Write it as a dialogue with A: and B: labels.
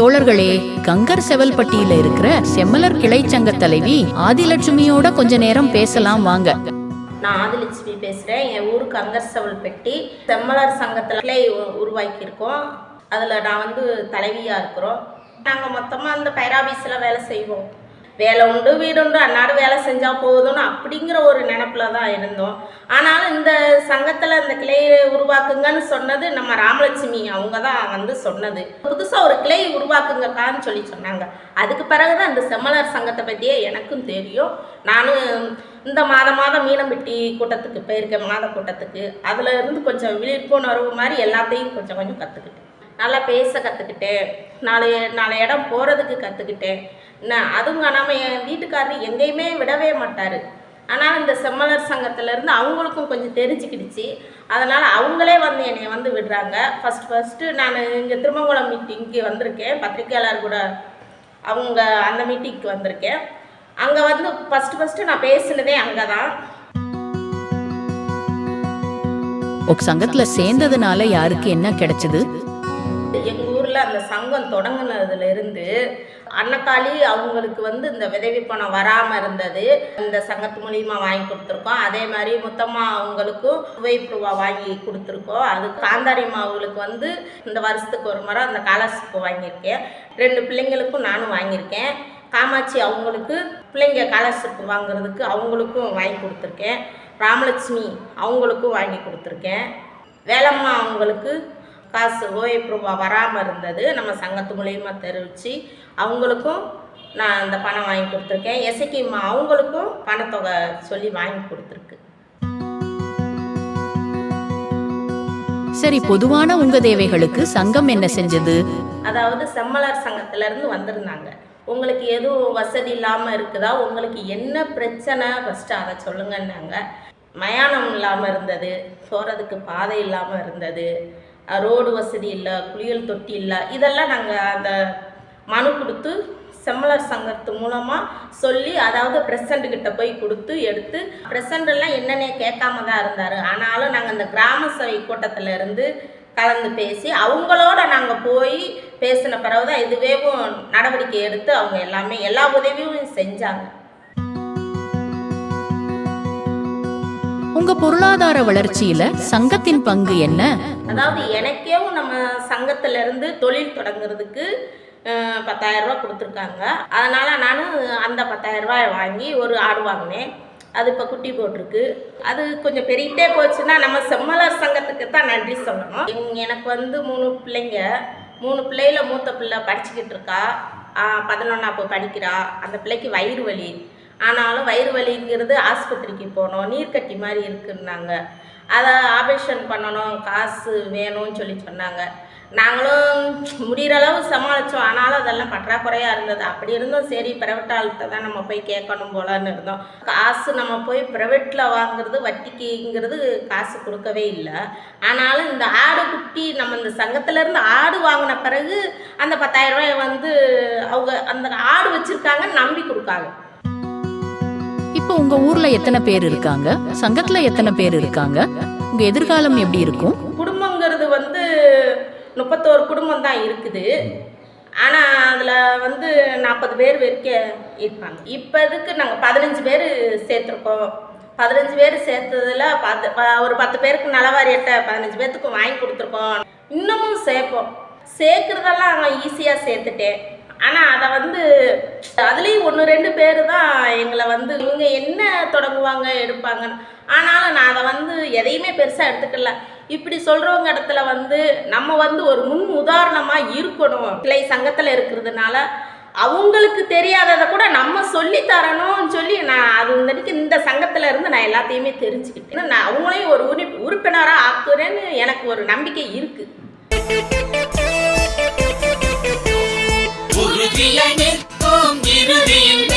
A: தோழர்களே கங்கர் செவல்பட்டியில இருக்கிற செம்மலர் கிளைச்சங்க தலைவி ஆதிலட்சுமியோட கொஞ்ச நேரம் பேசலாம் வாங்க.
B: நான் ஆதிலட்சுமி பேசுகிறேன் என் ஊருக்கு கங்கர் பெட்டி செம்மலர் சங்கத்தில் கிளை உ- உருவாக்கியிருக்கோம். அதில் நான் வந்து தலைவியாக இருக்கிறோம். நாங்கள் மொத்தமாக அந்த பைராபீஸில் வேலை செய்வோம். வேலை உண்டு வீடு உண்டு அன்னாடு வேலை செஞ்சால் போதும்னு அப்படிங்கிற ஒரு நினப்பில் தான் இருந்தோம். ஆனாலும் இந்த சங்கத்தில் அந்த கிளையை உருவாக்குங்கன்னு சொன்னது நம்ம ராமலட்சுமி அவங்க தான் வந்து சொன்னது. புதுசாக ஒரு கிளை உருவாக்குங்கக்கான்னு சொல்லி சொன்னாங்க. அதுக்கு பிறகு தான் இந்த செம்மலர் சங்கத்தை பற்றியே எனக்கும் தெரியும். நானும் இந்த மாதம் மாதம் மீனம்பட்டி கூட்டத்துக்கு போயிருக்கேன் மாத கூட்டத்துக்கு. அதில் இருந்து கொஞ்சம் விழிப்புணர்வு மாதிரி எல்லாத்தையும் கொஞ்சம் கொஞ்சம் கற்றுக்கிட்டேன் நல்லா பேச கற்றுக்கிட்டேன் நாலு நாலு இடம் போகிறதுக்கு கற்றுக்கிட்டேன் நான் அதுவும் காணாமல் என் வீட்டுக்காரர் எங்கேயுமே விடவே மாட்டார். ஆனால் இந்த செம்மலர் சங்கத்திலேருந்து அவங்களுக்கும் கொஞ்சம் தெரிஞ்சுக்கிடுச்சு. அதனால் அவங்களே வந்து என்னை வந்து விடுறாங்க. ஃபஸ்ட் ஃபஸ்ட்டு நான் இங்கே திருமங்கலம் மீட்டிங்க்கு வந்திருக்கேன். பத்திரிக்கையாளர் கூட அவங்க அந்த மீட்டிங்க்கு வந்திருக்கேன். அங்கே வந்து ஃபஸ்ட்டு ஃபஸ்ட்டு நான் பேசினதே அங்கே தான்
A: உங்க சங்கத்துல சேர்ந்ததுனால யாருக்கு என்ன கிடைச்சது?
B: எங்கள் ஊரில் அந்த சங்கம் தொடங்குனதுல இருந்து அன்னக்காளி அவங்களுக்கு வந்து இந்த விதவி பணம் வராமல் இருந்தது. இந்த சங்கத்து மூலியமா வாங்கி கொடுத்துருக்கோம். அதே மாதிரி மொத்தமா அவங்களுக்கும் சுவைப்புருவா வாங்கி கொடுத்துருக்கோம். அது காந்தாரிம்மா அவங்களுக்கு வந்து இந்த வருஷத்துக்கு ஒரு முறை அந்த காலர்ஷிப் வாங்கியிருக்கேன். ரெண்டு பிள்ளைங்களுக்கும் நானும் வாங்கியிருக்கேன். காமாட்சி அவங்களுக்கு பிள்ளைங்க ஸ்காலர்ஷிப் வாங்குறதுக்கு அவங்களுக்கும் வாங்கி கொடுத்துருக்கேன். ராமலட்சுமி அவங்களுக்கும் வாங்கி கொடுத்துருக்கேன். வேலம்மா அவங்களுக்கு காசு ஓய்வு ரூபா வராமல் இருந்தது. நம்ம சங்கத்து மூலியமாக தெரிவித்து அவங்களுக்கும் நான் அந்த பணம் வாங்கி கொடுத்துருக்கேன். எசக்கிம்மா அவங்களுக்கும் பணத்தொகை சொல்லி வாங்கி கொடுத்துருக்கு.
A: சரி பொதுவான உங்க தேவைகளுக்கு சங்கம் என்ன செஞ்சது?
B: அதாவது செம்மலர் சங்கத்திலேருந்து வந்திருந்தாங்க. உங்களுக்கு எதுவும் வசதி இல்லாமல் இருக்குதா? உங்களுக்கு என்ன பிரச்சனை? ஃபஸ்ட்டு அதை சொல்லுங்கன்னாங்க. மயானம் இல்லாமல் இருந்தது. போகிறதுக்கு பாதை இல்லாமல் இருந்தது. ரோடு வசதி இல்லை குளியல் தொட்டி இல்லை இதெல்லாம் நாங்கள் அந்த மனு கொடுத்து செம்மலர் சங்கத்து மூலமாக சொல்லி அதாவது பிரசண்ட் கிட்ட போய் கொடுத்து எடுத்து பிரசண்ட் என்னென்ன என்னன்னே கேட்காம தான் இருந்தார். ஆனாலும் நாங்கள் இந்த கிராம சபை கூட்டத்தில் இருந்து கலந்து பேசி அவங்களோட நாங்கள் போய் பேசின பிறகு தான் இதுவேவும் நடவடிக்கை எடுத்து அவங்க எல்லாமே எல்லா உதவியும் செஞ்சாங்க.
A: உங்க பொருளாதார வளர்ச்சியில சங்கத்தின் பங்கு என்ன?
B: அதாவது எனக்கேவும் நம்ம சங்கத்துல இருந்து தொழில் தொடங்குறதுக்கு பத்தாயிரம் ரூபாய் கொடுத்துருக்காங்க. அதனால் நானும் அந்த பத்தாயிரம் ரூபாய் வாங்கி ஒரு ஆடு வாங்கினேன். அது இப்போ குட்டி போட்டிருக்கு. அது கொஞ்சம் பெருகிட்டே போச்சுன்னா நம்ம செம்மலர் சங்கத்துக்கு தான் நன்றி சொல்லணும். எனக்கு வந்து மூணு பிள்ளைங்க. மூணு பிள்ளையில மூத்த பிள்ளை படிச்சுக்கிட்டு இருக்கா. பதினொன்னாப்பு படிக்கிறா. அந்த பிள்ளைக்கு வயிறு வலி. ஆனாலும் வயிறு வலிங்கிறது ஆஸ்பத்திரிக்கு போனோம் நீர்க்கட்டி மாதிரி இருக்குன்னாங்க. அதை ஆபரேஷன் பண்ணணும் காசு வேணும்னு சொல்லி சொன்னாங்க. நாங்களும் முடிகிற அளவு சமாளித்தோம் ஆனாலும் அதெல்லாம் பற்றாக்குறையாக இருந்தது. அப்படி இருந்தும் சரி ப்ரைவேட் ஆள்கிட்ட தான் நம்ம போய் கேட்கணும் போலன்னு இருந்தோம். காசு நம்ம போய் ப்ரைவேட்டில் வாங்குறது வட்டிக்குங்கிறது காசு கொடுக்கவே இல்லை. ஆனாலும் இந்த ஆடு குட்டி நம்ம இந்த சங்கத்திலேருந்து ஆடு வாங்கின பிறகு அந்த பத்தாயிரம் ரூபாய் வந்து அவங்க அந்த ஆடு வச்சுருக்காங்கன்னு நம்பி கொடுக்காங்க.
A: இப்போ உங்க ஊர்ல எத்தனை பேர் இருக்காங்க? சங்கத்துல எத்தனை பேர் இருக்காங்க? உங்க எதிர்காலம் எப்படி இருக்கும்?
B: குடும்பங்கிறது வந்து முப்பத்தோரு குடும்பம் தான் இருக்குது. ஆனால் அதில் வந்து நாற்பது பேர் வரைக்கும் இருப்பாங்க. இப்போ இதுக்கு நாங்கள் பதினஞ்சு பேர் சேர்த்துருக்கோம். பதினஞ்சு பேர் சேர்த்ததில் பத்து ஒரு பத்து பேருக்கு நலவாரி பதினஞ்சு பேர்த்துக்கு வாங்கி கொடுத்துருக்கோம். இன்னமும் சேர்ப்போம். சேர்க்குறதெல்லாம் ஈஸியாக சேர்த்துட்டேன். ஆனால் அதை வந்து அதுலேயும் ஒன்று ரெண்டு பேர் தான் எங்களை வந்து இவங்க என்ன தொடங்குவாங்க எடுப்பாங்கன்னு. ஆனாலும் நான் அதை வந்து எதையுமே பெருசாக எடுத்துக்கல. இப்படி சொல்கிறவங்க இடத்துல வந்து நம்ம வந்து ஒரு முன் உதாரணமாக இருக்கணும். கிளை சங்கத்தில் இருக்கிறதுனால அவங்களுக்கு தெரியாததை கூட நம்ம சொல்லி தரணும்னு சொல்லி நான் அது வந்துட்டு இந்த சங்கத்தில் இருந்து நான் எல்லாத்தையுமே தெரிஞ்சுக்கிட்டேன். நான் அவங்களையும் ஒரு உறுப்பி உறுப்பினராக ஆக்குறேன்னு எனக்கு ஒரு நம்பிக்கை இருக்குது
C: உறுதியாய் நிற்கும் இறுதியில்